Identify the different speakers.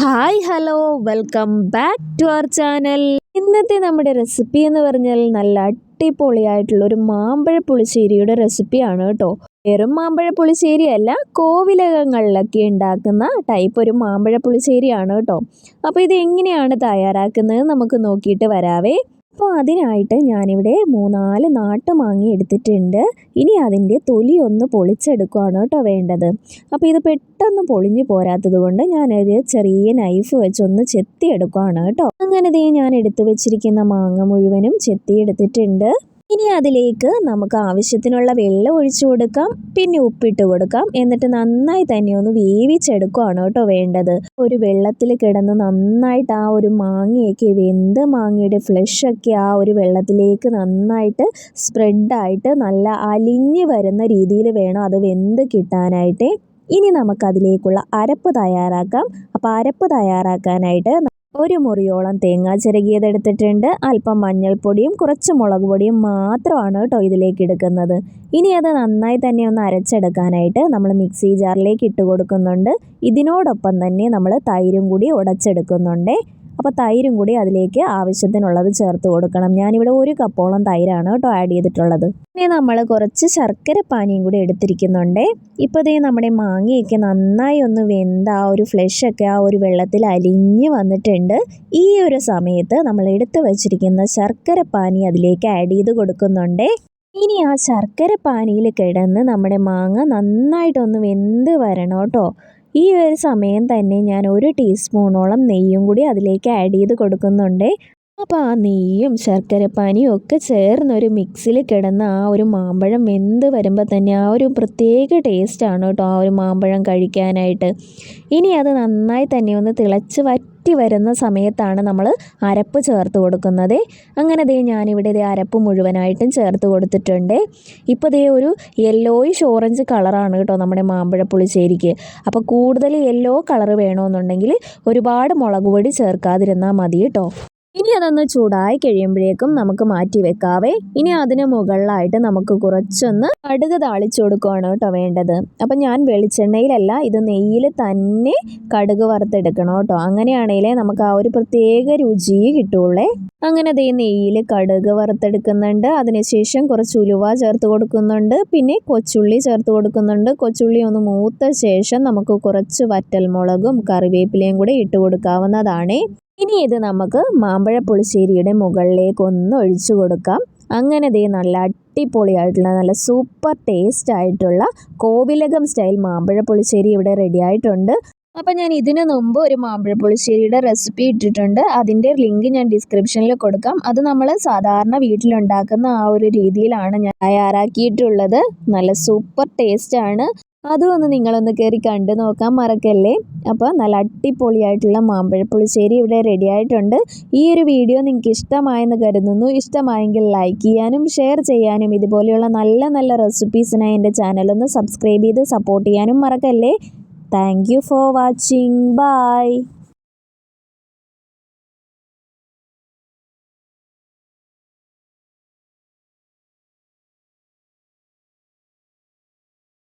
Speaker 1: Hi hello welcome back to our channel. ഇന്നത്തെ നമ്മുടെ recipe എന്ന് പറഞ്ഞാൽ നല്ല അടിപൊളിയായിട്ടുള്ള ഒരു മാമ്പഴ പുളിശ്ശേരിയുടെ റെസിപ്പിയാണ് കേട്ടോ. വെറും മാമ്പഴ പുളിശ്ശേരി അല്ല കോവിലകങ്ങളിലൊക്കെ ഉണ്ടാക്കുന്ന ടൈപ്പ് ഒരു മാമ്പഴ പുളിശ്ശേരിയാണ് കേട്ടോ. അപ്പോൾ ഇത് എങ്ങനെയാണ് തയ്യാറാക്കുന്നത് നമുക്ക് നോക്കിയിട്ട് വരാവേ. അപ്പോൾ അതിനായിട്ട് ഞാനിവിടെ മൂന്നാൽ നാട്ടുമാങ്ങ എടുത്തിട്ടുണ്ട്. ഇനി അതിന്റെ തൊലി ഒന്ന് പൊളിച്ചെടുക്കുകയാണ് കേട്ടോ വേണ്ടത്. അപ്പോൾ ഇത് പെട്ടെന്ന് പൊളിഞ്ഞു പോരാത്തത് കൊണ്ട് ഞാനൊരു ചെറിയ നൈഫ് വെച്ചൊന്ന് ചെത്തിയെടുക്കുകയാണ് കേട്ടോ. അങ്ങനെ ദേ ഞാൻ എടുത്തു വെച്ചിരിക്കുന്ന മാങ്ങ മുഴുവനും ചെത്തിയെടുത്തിട്ടുണ്ട്. ഇനി അതിലേക്ക് നമുക്ക് ആവശ്യത്തിനുള്ള വെള്ളം ഒഴിച്ചു കൊടുക്കാം. പിന്നെ ഉപ്പിട്ട് കൊടുക്കാം. എന്നിട്ട് നന്നായി തന്നെ ഒന്ന് വേവിച്ചെടുക്കുകയാണ് കേട്ടോ വേണ്ടത്. ഒരു വെള്ളത്തിൽ കിടന്ന് നന്നായിട്ട് ആ ഒരു മാങ്ങയൊക്കെ വെന്ത് മാങ്ങയുടെ ഫ്ലഷൊക്കെ ആ ഒരു വെള്ളത്തിലേക്ക് നന്നായിട്ട് സ്പ്രെഡായിട്ട് നല്ല അലിഞ്ഞ് വരുന്ന രീതിയിൽ വേണം അത് വെന്ത് കിട്ടാനായിട്ട്. ഇനി നമുക്കതിലേക്കുള്ള അരപ്പ് തയ്യാറാക്കാം. അപ്പോൾ അരപ്പ് തയ്യാറാക്കാനായിട്ട് ഒരു മുറിയോളം തേങ്ങ ചിരകിയതെടുത്തിട്ടുണ്ട് അല്പം മഞ്ഞൾപ്പൊടിയും കുറച്ച് മുളക് പൊടിയും മാത്രമാണ് കേട്ടോ ഇതിലേക്ക് എടുക്കുന്നത്. ഇനി അത് നന്നായി തന്നെ ഒന്ന് അരച്ചെടുക്കാനായിട്ട് നമ്മൾ മിക്സി ജാറിലേക്ക് ഇട്ട് കൊടുക്കുന്നുണ്ട്. ഇതിനോടൊപ്പം തന്നെ നമ്മൾ തൈരും കൂടി ഉടച്ചെടുക്കുന്നുണ്ട്. അപ്പോൾ തൈരും കൂടി അതിലേക്ക് ആവശ്യത്തിനുള്ളത് ചേർത്ത് കൊടുക്കണം. ഞാനിവിടെ ഒരു കപ്പോളം തൈരാണ് കേട്ടോ ആഡ് ചെയ്തിട്ടുള്ളത്. ഇനി നമ്മൾ കുറച്ച് ശർക്കര പാനിയും കൂടി എടുത്തിരിക്കുന്നുണ്ട്. ഇപ്പോൾ ഇതേ നമ്മുടെ മാങ്ങയൊക്കെ നന്നായി ഒന്ന് വെന്ത ആ ഒരു ഫ്ലഷൊക്കെ ആ ഒരു വെള്ളത്തിൽ അലിഞ്ഞ് വന്നിട്ടുണ്ട്. ഈ ഒരു സമയത്ത് നമ്മൾ എടുത്തു വച്ചിരിക്കുന്ന ശർക്കര പാനി അതിലേക്ക് ആഡ് ചെയ്ത് കൊടുക്കുന്നുണ്ട്. ഇനി ആ ശർക്കര പാനിയിൽ കിടന്ന് നമ്മുടെ മാങ്ങ നന്നായിട്ടൊന്ന് വെന്ത് വരണം കേട്ടോ. ഈ ഒരു സമയം തന്നെ ഞാൻ ഒരു ടീസ്പൂണോളം നെയ്യും കൂടി അതിലേക്ക് ആഡ് ചെയ്ത് കൊടുക്കുന്നുണ്ട്. അപ്പോൾ ആ നെയ്യും ശർക്കരപ്പാനിയും ഒക്കെ ചേർന്നൊരു മിക്സിൽ കിടന്ന ആ ഒരു മാമ്പഴം എന്ത് വരുമ്പോൾ തന്നെ ആ ഒരു പ്രത്യേക ടേസ്റ്റാണ് കേട്ടോ ആ ഒരു മാമ്പഴം കഴിക്കാനായിട്ട്. ഇനി അത് നന്നായി തന്നെ ഒന്ന് തിളച്ച് വറ്റി വരുന്ന സമയത്താണ് നമ്മൾ അരപ്പ് ചേർത്ത് കൊടുക്കുന്നത്. അങ്ങനെ ദേ ഞാനിവിടെ ദേ അരപ്പ് മുഴുവനായിട്ടും ചേർത്ത് കൊടുത്തിട്ടുണ്ട്. ഇപ്പോൾ ദേ ഒരു യെല്ലോയിഷ് ഓറഞ്ച് കളറാണ് കേട്ടോ നമ്മുടെ മാമ്പഴ പുളിശ്ശേരിക്ക്. അപ്പോൾ കൂടുതൽ യെല്ലോ കളർ വേണമെന്നുണ്ടെങ്കിൽ ഒരുപാട് മുളക് പൊടി ചേർക്കാതിരുന്നാൽ മതി കേട്ടോ. ഇനി അതൊന്ന് ചൂടായി കഴിയുമ്പോഴേക്കും നമുക്ക് മാറ്റി വെക്കാവേ. ഇനി അതിന് മുകളിലായിട്ട് നമുക്ക് കുറച്ചൊന്ന് കടുക് താളിച്ചു കൊടുക്കുകയാണ് കേട്ടോ വേണ്ടത്. അപ്പം ഞാൻ വെളിച്ചെണ്ണയിലല്ല ഇത് നെയ്യിൽ തന്നെ കടുക് വറുത്തെടുക്കണം കേട്ടോ. അങ്ങനെയാണെങ്കിലേ നമുക്ക് ആ ഒരു പ്രത്യേക രുചി കിട്ടുള്ളേ. അങ്ങനെ ദേ നെയ്യിൽ കടുക് വറുത്തെടുക്കുന്നുണ്ട്. അതിനുശേഷം കുറച്ച് ഉലുവ ചേർത്ത് കൊടുക്കുന്നുണ്ട്. പിന്നെ കൊച്ചുള്ളി ചേർത്ത് കൊടുക്കുന്നുണ്ട്. കൊച്ചുള്ളി ഒന്ന് മൂത്ത ശേഷം നമുക്ക് കുറച്ച് വറ്റൽമുളകും കറിവേപ്പിലയും കൂടെ ഇട്ട് കൊടുക്കാവുന്നതാണ്. ഇനി ഇത് നമുക്ക് മാമ്പഴ പുളിശ്ശേരിയുടെ മുകളിലേക്ക് ഒന്ന് ഒഴിച്ചു കൊടുക്കാം. അങ്ങനെ ദേ നല്ല അടിപൊളിയായിട്ടുള്ള നല്ല സൂപ്പർ ടേസ്റ്റ് ആയിട്ടുള്ള കോവിലകം സ്റ്റൈൽ മാമ്പഴ പുളിശ്ശേരി ഇവിടെ റെഡി ആയിട്ടുണ്ട്. അപ്പം ഞാൻ ഇതിനു മുമ്പ് ഒരു മാമ്പഴ പുളിശ്ശേരിയുടെ റെസിപ്പി ഇട്ടിട്ടുണ്ട്. അതിന്റെ ലിങ്ക് ഞാൻ ഡിസ്ക്രിപ്ഷനിൽ കൊടുക്കാം. അത് നമ്മൾ സാധാരണ വീട്ടിലുണ്ടാക്കുന്ന ആ ഒരു രീതിയിലാണ് ഞാൻ തയ്യാറാക്കിയിട്ടുള്ളത്. നല്ല സൂപ്പർ ടേസ്റ്റാണ് അതും നിങ്ങളൊന്ന് കയറി കണ്ടു നോക്കാൻ മറക്കല്ലേ? അപ്പോൾ നല്ല അടിപൊളിയായിട്ടുള്ള മാമ്പഴ പുളിശ്ശേരി ഇവിടെ റെഡി ആയിട്ടുണ്ട്. ഈ ഒരു വീഡിയോ നിങ്ങൾക്ക് ഇഷ്ടമായെന്ന് കരുതുന്നു. ഇഷ്ടമായെങ്കിൽ ലൈക്ക് ചെയ്യാനും ഷെയർ ചെയ്യാനും ഇതുപോലെയുള്ള നല്ല നല്ല റെസിപ്പീസിനായി എന്റെ ചാനലൊന്ന് സബ്സ്ക്രൈബ് ചെയ്ത് സപ്പോർട്ട് ചെയ്യാനും മറക്കല്ലേ? Thank for watching bye